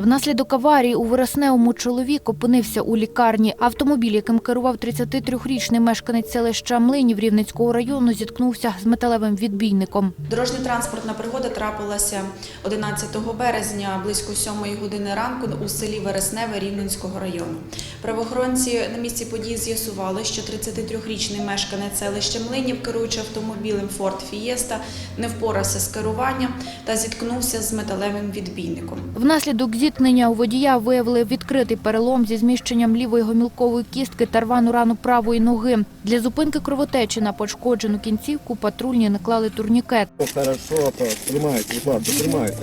Внаслідок аварії у Вересневому чоловік опинився у лікарні. Автомобіль, яким керував 33-річний мешканець селища Млинів Рівненського району, зіткнувся з металевим відбійником. Дорожньо-транспортна пригода трапилася 11 березня близько 7 години ранку у селі Вересневе Рівненського району. Правоохоронці на місці події з'ясували, що 33-річний мешканець селища Млинів, керуючи автомобілем Ford Fiesta, не впорався з керуванням та зіткнувся з металевим відбійником. Внаслідок зіткнення у водія виявили відкритий перелом зі зміщенням лівої гомілкової кістки та рвану рану правої ноги. Для зупинки кровотечі на пошкоджену кінцівку патрульні наклали турнікет. Хорошо, тримайте, ласка, тримайте.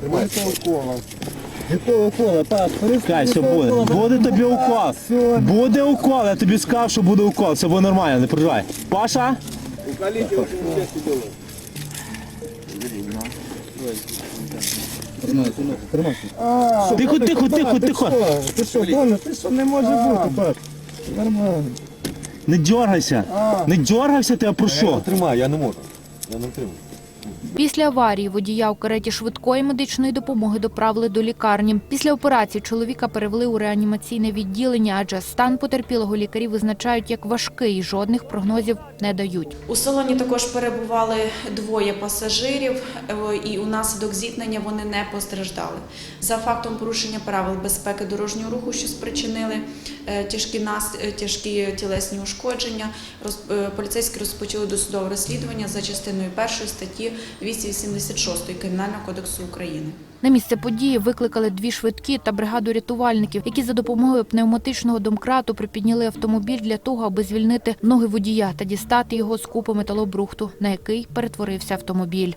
Тримайте. Якого так, Кай, все буде. Буде тобі укол. Буде укол, я тобі сказав, що буде укол. Все буде нормально, не переживай. Паша? Очень часто делают. Тихо, тихо, тихо, тихо. Ти що, Тоня, ти що, не може бути, так? Нормально. Не дергайся. Не дергайся, ти, а про що? Тримай, я не можу. Я не тримаю. Після аварії водія у кареті швидкої медичної допомоги доправили до лікарні. Після операції чоловіка перевели у реанімаційне відділення, адже стан потерпілого лікарі визначають як важкий, жодних прогнозів не дають. У салоні також перебували двоє пасажирів, е, і унаслідок зіткнення вони не постраждали. За фактом порушення правил безпеки дорожнього руху, що спричинили е, тяжкі нас е, тяжкі тілесні ушкодження, поліцейські розпочали досудове розслідування за частиною першої статті 286 Кримінального кодексу України. На місце події викликали дві швидкі та бригаду рятувальників, які за допомогою пневматичного домкрату припідняли автомобіль для того, аби звільнити ноги водія та дістати його з купи металобрухту, на який перетворився автомобіль.